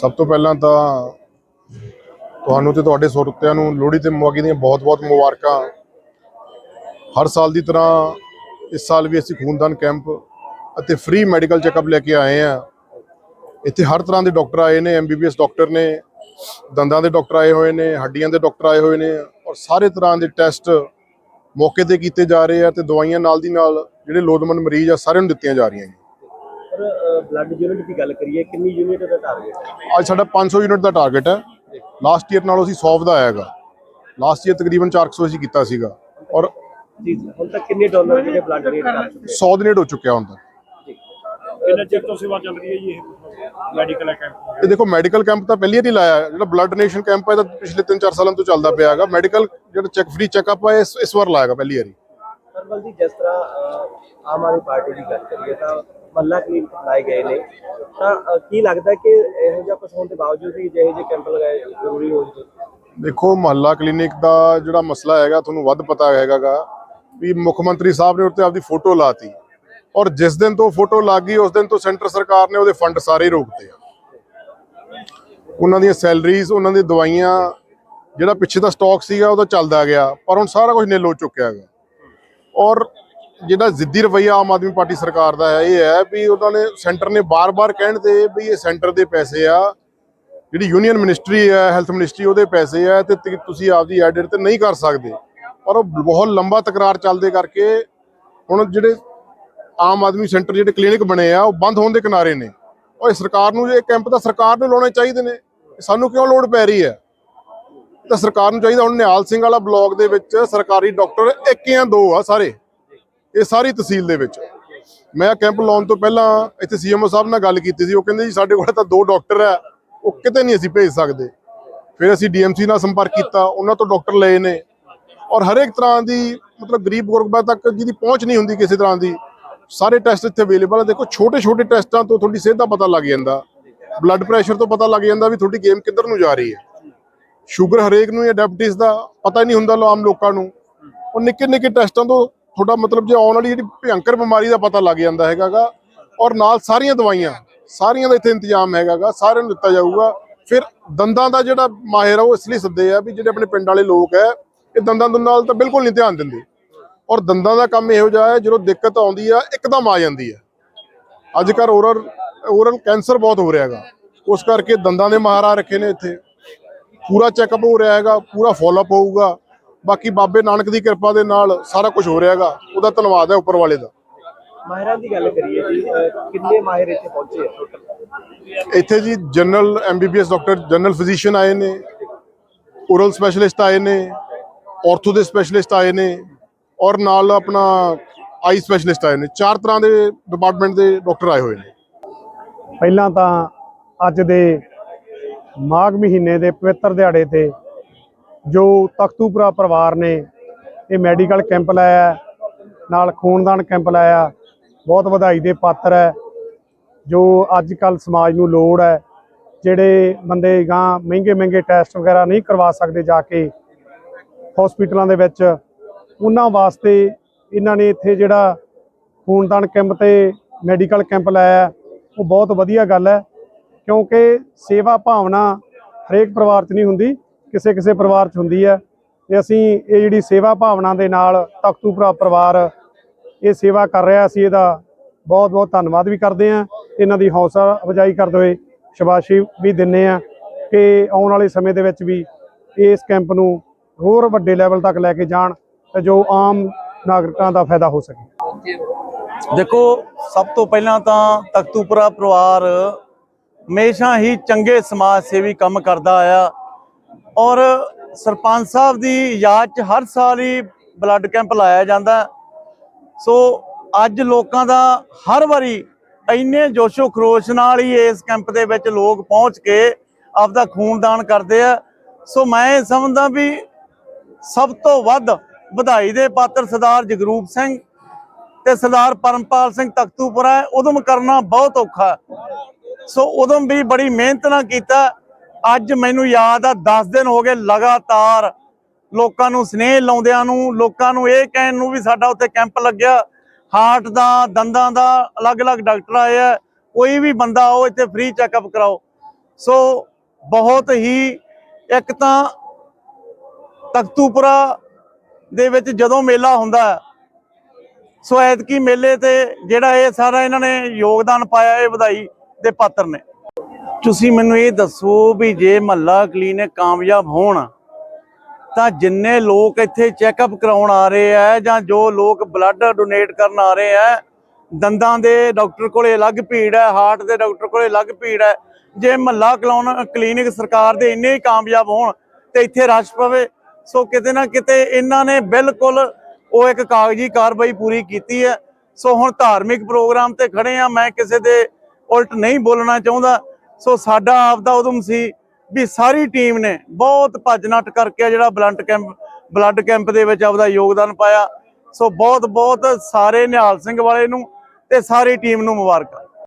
ਸਭ ਤੋਂ ਪਹਿਲਾਂ ਤਾਂ ਤੁਹਾਨੂੰ ਤੇ ਤੁਹਾਡੇ ਸਰੋਤਿਆਂ ਨੂੰ ਲੋਹੜੀ ਤੇ ਮੁਆਗੀ ਦੀਆਂ ਬਹੁਤ-ਬਹੁਤ ਮੁਬਾਰਕਾਂ। ਹਰ ਸਾਲ ਦੀ ਤਰ੍ਹਾਂ ਇਸ ਸਾਲ ਵੀ ਅਸੀਂ ਖੂਨਦਾਨ ਕੈਂਪ ਅਤੇ ਫ੍ਰੀ ਮੈਡੀਕਲ ਚੈੱਕਅਪ ਲੈ ਕੇ ਆਏ ਆ ਇੱਥੇ ਹਰ ਤਰ੍ਹਾਂ ਦੇ ਡਾਕਟਰ ਆਏ ਨੇ ਐਮਬੀਬੀਐਸ ਡਾਕਟਰ ਨੇ, ਦੰਦਾਂ ਦੇ ਡਾਕਟਰ ਆਏ ਹੋਏ ਨੇ, ਹੱਡੀਆਂ ਦੇ ਡਾਕਟਰ ਆਏ ਹੋਏ ਨੇ ਔਰ ਸਾਰੇ ਤਰ੍ਹਾਂ ਦੇ ਟੈਸਟ ਮੌਕੇ ਤੇ ਕੀਤੇ ਜਾ ਰਹੇ ਆ ਤੇ ਦਵਾਈਆਂ ਨਾਲ ਦੀ ਨਾਲ ਜਿਹੜੇ ਲੋੜਵੰਦ ਮਰੀਜ਼ ਆ, ਸਾਰਿਆਂ ਨੂੰ ਦਿੱਤੀਆਂ ਜਾ ਰਹੀਆਂ ਨੇ। ਪਰ ਬਲੱਡ ਯੂਨਿਟ ਦੀ ਗੱਲ ਕਰੀਏ ਕਿੰਨੀ ਯੂਨਿਟ ਦਾ ਟਾਰਗੇਟ ਹੈ? ਅੱਜ ਸਾਡਾ 500 ਯੂਨਿਟ ਦਾ ਟਾਰਗੇਟ ਹੈ। ਲਾਸਟ ਈਅਰ ਨਾਲੋਂ ਅਸੀਂ 100 ਵਧਾਇਆ ਹੈਗਾ। ਲਾਸਟ ਈਅਰ ਤਕਰੀਬਨ 400 ਅਸੀਂ ਕੀਤਾ ਸੀਗਾ। ਔਰ ਜੀ ਹੁਣ ਤੱਕ ਕਿੰਨੇ ਡੋਨਰ ਜਿਹੜੇ ਬਲੱਡ ਡੋਨੇਟ ਕਰ ਚੁੱਕੇ 100 ਦੇ ਨੇੜੇ ਹੋ ਚੁੱਕਿਆ ਹੁਣ ਤੱਕ। ਕਿੰਨੇ ਚਿਰ ਤੋਂ ਸੇਵਾ ਚੱਲ ਰਹੀ ਹੈ ਜੀ ਇਹ ਮੈਡੀਕਲ ਕੈਂਪ ਇਹ ਦੇਖੋ ਮੈਡੀਕਲ ਕੈਂਪ ਤਾਂ ਪਹਿਲੀ ਵਾਰ ਹੀ ਲਾਇਆ। ਜਿਹੜਾ ਬਲੱਡ ਡੋਨੇਸ਼ਨ ਕੈਂਪ ਹੈ ਤਾਂ ਪਿਛਲੇ 3-4 ਸਾਲਾਂ ਤੋਂ ਚੱਲਦਾ ਪਿਆ ਹੈਗਾ। ਮੈਡੀਕਲ ਜਿਹੜਾ ਚੈੱਕ ਫ੍ਰੀ ਚੈੱਕਅਪ ਹੈ ਇਸ ਇਸ ਵਾਰ ਲਾਏਗਾ ਪਹਿਲੀ ਵਾਰੀ। ਹਰਬਲ ਜੀ ਜਿਸ ਤਰ੍ਹਾਂ ਆਮ ਆਦਮੀ ਪਾਰਟੀ ਦੀ ਗੱਲ ਕਰੀਏ ਤਾਂ ਮੱਲਾ ਕਲੀਨਿਕ ਲਾਏ ਗਏ ਨੇ। ਤਾਂ ਕੀ ਲੱਗਦਾ ਕਿ ਇਹੋ ਜਿਹਾ ਕੁਝ ਹੋਣ ਦੇ ਬਾਵਜੂਦ ਵੀ ਜਿਹੇ ਜਿਹੇ ਕੈਂਪ ਲਗਾਏ ਜ਼ਰੂਰੀ ਹੋ ਜੀ? ਦੇਖੋ ਮਹੱਲਾ ਕਲੀਨਿਕ ਦਾ ਜਿਹੜਾ ਮਸਲਾ ਹੈਗਾ, ਤੁਹਾਨੂੰ ਵੱਧ ਪਤਾ ਹੈਗਾਗਾ ਵੀ ਮੁੱਖ ਮੰਤਰੀ ਸਾਹਿਬ ਨੇ ਉੱਤੇ ਆਪਦੀ ਫੋਟੋ ਲਾਤੀ। ਔਰ ਜਿਸ ਦਿਨ ਤੋਂ ਫੋਟੋ ਲੱਗ ਗਈ, ਉਸ ਦਿਨ ਤੋਂ ਸੈਂਟਰ ਸਰਕਾਰ ਨੇ ਉਹਦੇ ਫੰਡ ਸਾਰੇ ਹੀ ਰੋਕਤੇ ਆ। ਉਹਨਾਂ ਦੀਆਂ ਸੈਲਰੀਜ਼, ਉਹਨਾਂ ਦੀ ਦਵਾਈਆਂ, ਜਿਹੜਾ ਪਿੱਛੇ ਦਾ ਸਟਾਕ ਸੀਗਾ, ਉਹਦਾ ਚੱਲਦਾ ਗਿਆ, ਪਰ ਹੁਣ ਸਾਰਾ ਕੁਝ ਨਿਲ ਹੋ ਚੁੱਕਿਆ ਹੈਗਾ। ਔਰ ਜਿਹੜਾ ਜ਼ਿੱਦੀ ਰਵਈਆ ਆਮ ਆਦਮੀ ਪਾਰਟੀ ਸਰਕਾਰ ਦਾ ਹੈ, ਇਹ ਹੈ ਵੀ ਉਹਨਾਂ ਨੇ ਸੈਂਟਰ ਨੇ ਬਾਰ-ਬਾਰ ਕਹਿਣ ਤੇ ਵੀ ਇਹ ਸੈਂਟਰ ਦੇ ਪੈਸੇ ਆ। ਜਿਹੜੀ ਯੂਨੀਅਨ ਮਿਨਿਸਟਰੀ ਹੈ, ਹੈਲਥ ਮਿਨਿਸਟਰੀ, ਉਹਦੇ ਪੈਸੇ ਆ ਤੇ ਤੁਸੀਂ ਆਪਦੀ ਐਡਿਟ ਤੇ ਨਹੀਂ ਕਰ ਸਕਦੇ। ਪਰ ਉਹ ਬਹੁਤ ਲੰਬਾ ਤਕਰਾਰ ਚੱਲਦੇ ਕਰਕੇ ਹੁਣ ਜਿਹੜੇ ਆਮ ਆਦਮੀ ਸੈਂਟਰ ਜਿਹੜੇ ਕਲੀਨਿਕ ਬਣੇ ਆ, ਉਹ ਬੰਦ ਹੋਣ ਦੇ ਕਿਨਾਰੇ ਨੇ। ਔਰ ਇਹ ਸਰਕਾਰ ਨੂੰ ਇਹ ਕੈਂਪ ਤਾਂ ਸਰਕਾਰ ਨੂੰ ਲਾਉਣੇ ਚਾਹੀਦੇ ਨੇ। ਸਾਨੂੰ ਕਿਉਂ ਲੋੜ ਪੈ ਰਹੀ ਹੈ? ਤਾਂ ਸਰਕਾਰ ਨੂੰ ਚਾਹੀਦਾ, ਹੁਣ ਨਿਹਾਲ ਸਿੰਘ ਵਾਲਾ ਬਲਾਕ ਦੇ ਵਿੱਚ ਸਰਕਾਰੀ ਡਾਕਟਰ ਇੱਕ ਜਾਂ ਦੋ ਆ ਸਾਰੇ। ਇਹ ਸਾਰੀ ਤਹਿਸੀਲ ਦੇ ਵਿੱਚ। ਮੈਂ ਕੈਂਪ ਲਾਉਣ ਤੋਂ ਪਹਿਲਾਂ ਇੱਥੇ ਸੀਐਮਓ ਸਾਹਿਬ ਨਾਲ ਗੱਲ ਕੀਤੀ ਸੀ। ਉਹ ਕਹਿੰਦੇ ਜੀ, ਸਾਡੇ ਕੋਲ ਤਾਂ ਦੋ ਡਾਕਟਰ ਆ, ਉਹ ਕਿਤੇ ਨਹੀਂ ਅਸੀਂ ਭੇਜ ਸਕਦੇ। ਫਿਰ ਅਸੀਂ ਡੀਐਮਸੀ ਨਾਲ ਸੰਪਰਕ ਕੀਤਾ, ਉਹਨਾਂ ਤੋਂ ਡਾਕਟਰ ਲਏ ਨੇ। ਔਰ ਹਰੇਕ ਤਰ੍ਹਾਂ ਦੀ, ਮਤਲਬ ਗਰੀਬ ਗੁਰਬਾ ਤੱਕ ਜਿਹਦੀ ਪਹੁੰਚ ਨਹੀਂ ਹੁੰਦੀ ਕਿਸੇ ਤਰ੍ਹਾਂ ਦੀ, ਸਾਰੇ ਟੈਸਟ ਇੱਥੇ ਅਵੇਲੇਬਲ ਆ। ਦੇਖੋ ਛੋਟੇ ਛੋਟੇ ਟੈਸਟਾਂ ਤੋਂ ਤੁਹਾਡੀ ਸਿਹਤ ਦਾ ਪਤਾ ਲੱਗ ਜਾਂਦਾ। ਬਲੱਡ ਪ੍ਰੈਸ਼ਰ ਤੋਂ ਪਤਾ ਲੱਗ ਜਾਂਦਾ ਵੀ ਤੁਹਾਡੀ ਗੇਮ ਕਿੱਧਰ ਨੂੰ ਜਾ ਰਹੀ ਹੈ। ਸ਼ੂਗਰ ਹਰੇਕ ਨੂੰ ਜਾਂ ਡਾਇਬਟੀਜ਼ ਦਾ ਪਤਾ ਹੀ ਨਹੀਂ ਹੁੰਦਾ ਲੋ ਆਮ ਲੋਕਾਂ ਨੂੰ। ਉਹ ਨਿੱਕੇ ਨਿੱਕੇ ਟੈਸਟਾਂ ਤੋਂ ਤੁਹਾਡਾ ਮਤਲਬ ਜੇ ਆਉਣ ਵਾਲੀ ਜਿਹੜੀ ਭਿਅੰਕਰ ਬਿਮਾਰੀ ਦਾ ਪਤਾ ਲੱਗ ਜਾਂਦਾ ਹੈਗਾਗਾ, ਔਰ ਨਾਲ ਸਾਰੀਆਂ ਦਵਾਈਆਂ, ਸਾਰੀਆਂ ਦਾ ਇੱਥੇ ਇੰਤਜ਼ਾਮ ਹੈਗਾਗਾ, ਸਾਰਿਆਂ ਨੂੰ ਦਿੱਤਾ ਜਾਊਗਾ। ਫਿਰ ਦੰਦਾਂ ਦਾ ਜਿਹੜਾ ਮਾਹਿਰ ਆ, ਉਹ ਇਸ ਲਈ ਸੱਦੇ ਆ ਵੀ ਜਿਹੜੇ ਆਪਣੇ ਪਿੰਡ ਵਾਲੇ ਲੋਕ ਹੈ ਇਹ ਦੰਦਾਂ ਦੁੰਦਾਂ ਨਾਲ ਤਾਂ ਬਿਲਕੁਲ ਨਹੀਂ ਧਿਆਨ ਦਿੰਦੇ। ਔਰ ਦੰਦਾਂ ਦਾ ਕੰਮ ਇਹੋ ਜਿਹਾ ਹੈ, ਜਦੋਂ ਦਿੱਕਤ ਆਉਂਦੀ ਆ, ਇੱਕਦਮ ਆ ਜਾਂਦੀ ਹੈ ਅੱਜ ਕੱਲ੍ਹ ਓਰਲ ਓਰਲ ਕੈਂਸਰ ਬਹੁਤ ਹੋ ਰਿਹਾ ਹੈਗਾ। ਉਸ ਕਰਕੇ ਦੰਦਾਂ ਦੇ ਮਾਹਰਾਂ ਰੱਖੇ ਨੇ ਇੱਥੇ। ਪੂਰਾ ਚੈੱਕਅਪ ਹੋ ਰਿਹਾ ਹੈਗਾ ਪੂਰਾ ਫਾਲੋਅਪ ਹੋਊਗਾ। ਬਾਕੀ ਬਾਬੇ ਨਾਨਕ ਦੀ ਕਿਰਪਾ ਦੇ ਨਾਲ ਸਾਰਾ ਕੁਝ ਹੋ ਰਿਹਾ ਹੈਗਾ। ਉਹਦਾ ਧੰਨਵਾਦ ਹੈ ਉੱਪਰ ਵਾਲੇ ਦਾ। ਮਾਹਿਰਾਂ ਦੀ ਗੱਲ ਕਰੀਏ ਜੀ ਕਿੰਨੇ ਮਾਹਿਰ ਇੱਥੇ ਪਹੁੰਚੇ ਟੋਟਲ ਇੱਥੇ ਜੀ general MBBS doctor general physician ਆਏ ਨੇ ਓਰਲ ਸਪੈਸ਼ਲਿਸਟ ਆਏ ਨੇ ਆਰਥੋ ਦੇ ਸਪੈਸ਼ਲਿਸਟ ਆਏ ਨੇ ਔਰ ਨਾਲ ਆਪਣਾ ਆਈ ਸਪੈਸ਼ਲਿਸਟ ਆਏ ਨੇ। ਚਾਰ ਤਰ੍ਹਾਂ ਦੇ ਡਿਪਾਰਟਮੈਂਟ ਦੇ ਡਾਕਟਰ ਆਏ ਹੋਏ ਨੇ। ਪਹਿਲਾਂ ਤਾਂ ਅੱਜ ਦੇ ਮਾਘ ਮਹੀਨੇ ਦੇ ਪਵਿੱਤਰ ਦਿਹਾੜੇ ਤੇ ਜੋ ਤਖਤੂਪੁਰਾ ਪਰਿਵਾਰ ਨੇ ਇਹ ਮੈਡੀਕਲ ਕੈਂਪ ਲਾਇਆ ਨਾਲ ਖੂਨਦਾਨ ਕੈਂਪ ਲਾਇਆ ਬਹੁਤ ਵਧਾਈ ਦੇ ਪਾਤਰ ਹੈ, ਜੋ ਅੱਜ ਕੱਲ ਸਮਾਜ ਨੂੰ ਲੋੜ ਹੈ, ਜਿਹੜੇ ਬੰਦੇ ਗਾਂ ਮਹਿੰਗੇ ਮਹਿੰਗੇ ਟੈਸਟ ਵਗੈਰਾ ਨਹੀਂ ਕਰਵਾ ਸਕਦੇ ਜਾ ਕੇ ਹਸਪੀਟਲਾਂ ਦੇ ਵਿੱਚ, ਉਹਨਾਂ ਵਾਸਤੇ ਇਹਨਾਂ ਨੇ ਇੱਥੇ ਜਿਹੜਾ ਖੂਨਦਾਨ ਕੈਂਪ ਤੇ ਮੈਡੀਕਲ ਕੈਂਪ ਲਾਇਆ ਉਹ ਬਹੁਤ ਵਧੀਆ ਗੱਲ ਹੈ। ਕਿਉਂਕਿ ਸੇਵਾ ਭਾਵਨਾ ਹਰੇਕ ਪਰਿਵਾਰ 'ਚ ਨਹੀਂ ਹੁੰਦੀ, ਕਿਸੇ ਕਿਸੇ ਪਰਿਵਾਰ 'ਚ ਹੁੰਦੀ ਹੈ। ਤੇ ਅਸੀਂ ਇਹ ਜਿਹੜੀ ਸੇਵਾ ਭਾਵਨਾ ਦੇ ਨਾਲ ਤਖਤੂਪੁਰਾ ਪਰਿਵਾਰ ਇਹ ਸੇਵਾ ਕਰ ਰਿਹਾ, ਅਸੀਂ ਇਹਦਾ ਬਹੁਤ ਬਹੁਤ ਧੰਨਵਾਦ ਵੀ ਕਰਦੇ ਹਾਂ। ਇਹਨਾਂ ਦੀ ਹੌਸਲਾ ਅਫਜ਼ਾਈ ਕਰਦੇ ਹੋਏ ਸ਼ਾਬਾਸ਼ੀ ਵੀ ਦਿੰਨੇ ਆ ਕਿ ਆਉਣ ਵਾਲੇ ਸਮੇਂ ਦੇ ਵਿੱਚ ਵੀ ਇਸ ਕੈਂਪ ਨੂੰ ਹੋਰ ਵੱਡੇ ਲੈਵਲ ਤੱਕ ਲੈ ਕੇ ਜਾਣ ਤੇ ਜੋ ਆਮ ਨਾਗਰਿਕਾਂ ਦਾ ਫਾਇਦਾ ਹੋ ਸਕੇ। ਦੇਖੋ, ਸਭ ਤੋਂ ਪਹਿਲਾਂ ਤਾਂ ਤਖਤੂਪੁਰਾ ਪਰਿਵਾਰ ਹਮੇਸ਼ਾ ਹੀ ਚੰਗੇ ਸਮਾਜ ਸੇਵੀ ਕੰਮ ਕਰਦਾ ਆਇਆ। ਔਰ ਸਰਪੰਚ ਸਾਹਿਬ ਦੀ ਯਾਦ 'ਚ ਹਰ ਸਾਲ ਹੀ ਬਲੱਡ ਕੈਂਪ ਲਾਇਆ ਜਾਂਦਾ। ਸੋ ਅੱਜ ਲੋਕਾਂ ਦਾ ਹਰ ਵਾਰੀ ਇੰਨੇ ਜੋਸ਼ੋ ਖਰੋਸ਼ ਨਾਲ ਹੀ ਇਸ ਕੈਂਪ ਦੇ ਵਿੱਚ ਲੋਕ ਪਹੁੰਚ ਕੇ ਆਪਦਾ ਖੂਨਦਾਨ ਕਰਦੇ ਆ। ਸੋ ਮੈਂ ਇਹ ਸਮਝਦਾ ਵੀ ਸਭ ਤੋਂ ਵੱਧ ਵਧਾਈ ਦੇ ਪਾਤਰ ਸਰਦਾਰ ਜਗਰੂਪ ਸਿੰਘ ਤੇ ਸਰਦਾਰ ਪਰਮਪਾਲ ਸਿੰਘ ਤਖਤੂਪੁਰਾ ਉਦਮ ਕਰਨਾ ਬਹੁਤ ਔਖਾ ਸੋ ਉਦੋਂ ਵੀ ਬੜੀ ਮਿਹਨਤ ਨਾਲ ਕੀਤਾ। ਅੱਜ ਮੈਨੂੰ ਯਾਦ ਆ 10 ਦਿਨ ਹੋ ਗਏ ਲਗਾਤਾਰ ਲੋਕਾਂ ਨੂੰ ਸਨੇਹ ਲਾਉਂਦਿਆਂ ਨੂੰ, ਲੋਕਾਂ ਨੂੰ ਇਹ ਕਹਿਣ ਨੂੰ ਵੀ ਸਾਡਾ ਉੱਥੇ ਕੈਂਪ ਲੱਗਿਆ। ਹਾਰਟ ਦਾ, ਦੰਦਾਂ ਦਾ, ਅਲੱਗ-ਅਲੱਗ ਡਾਕਟਰ ਆਏ ਆ। ਕੋਈ ਵੀ ਬੰਦਾ ਆਓ, ਇੱਥੇ ਫ੍ਰੀ ਚੈੱਕਅਪ ਕਰਾਓ। ਸੋ ਬਹੁਤ ਹੀ ਇੱਕ ਤਾਂ ਤਖਤੂਪੁਰਾ ਦੇ ਵਿੱਚ ਜਦੋਂ ਮੇਲਾ ਹੁੰਦਾ ਹੈ ਸੋ ਐਤਕੀ ਮੇਲੇ ਤੇ ਜਿਹੜਾ ਇਹ ਸਾਰਾ ਇਹਨਾਂ ਨੇ ਯੋਗਦਾਨ ਪਾਇਆ, ਇਹ ਵਧਾਈ। ਦੇ ਪਾਤਰ ਨੇ। ਤੁਸੀਂ ਮੈਨੂੰ ਇਹ ਦੱਸੋ ਵੀ ਜੇ ਮਹੱਲਾ ਕਲੀਨਿਕ ਕਾਮਯਾਬ ਹੋਣ, ਤਾਂ ਜਿੰਨੇ ਲੋਕ ਇੱਥੇ ਚੈੱਕਅਪ ਕਰਾਉਣ ਆ ਰਹੇ ਆ ਜਾਂ ਜੋ ਲੋਕ ਬਲੱਡ ਡੋਨੇਟ ਕਰਨ ਆ ਰਹੇ ਆ, ਦੰਦਾਂ ਦੇ ਡਾਕਟਰ ਕੋਲੇ ਅਲੱਗ ਭੀੜ ਹੈ ਹਾਰਟ ਦੇ ਡਾਕਟਰ ਕੋਲੇ ਅਲੱਗ ਭੀੜ ਹੈ, ਜੇ ਮਹੱਲਾ ਕਲੋਨ, ਕਲੀਨਿਕ ਸਰਕਾਰ ਦੇ ਇੰਨੇ ਹੀ ਕਾਮਯਾਬ ਹੋਣ ਤੇ ਇੱਥੇ ਰਸ਼ ਪਵੇ, ਸੋ ਕਿਤੇ ਨਾ ਕਿਤੇ ਇਹਨਾਂ ਨੇ ਬਿਲਕੁਲ ਉਹ ਇੱਕ ਕਾਗਜ਼ੀ ਕਾਰਵਾਈ ਪੂਰੀ ਕੀਤੀ ਹੈ। ਸੋ ਹੁਣ ਧਾਰਮਿਕ ਪ੍ਰੋਗਰਾਮ ਤੇ ਖੜੇ ਆ ਮੈਂ ਕਿਸੇ ਦੇ ਉਲਟ ਨਹੀਂ ਬੋਲਣਾ ਚਾਹੁੰਦਾ। ਸੋ ਸਾਡਾ ਆਪਦਾ ਉਦਮ ਸੀ ਵੀ ਸਾਰੀ ਟੀਮ ਨੇ ਬਹੁਤ ਭੱਜ ਨੱਟ ਕਰਕੇ ਜਿਹੜਾ ਬਲੰਟ ਕੈਂਪ ਬਲੱਡ ਕੈਂਪ ਦੇ ਵਿੱਚ ਆਪਦਾ ਯੋਗਦਾਨ ਪਾਇਆ। ਸੋ ਬਹੁਤ ਬਹੁਤ ਸਾਰੇ ਨਿਹਾਲ ਸਿੰਘ ਵਾਲੇ ਨੂੰ ਤੇ ਸਾਰੀ ਟੀਮ ਨੂੰ ਮੁਬਾਰਕਾਂ।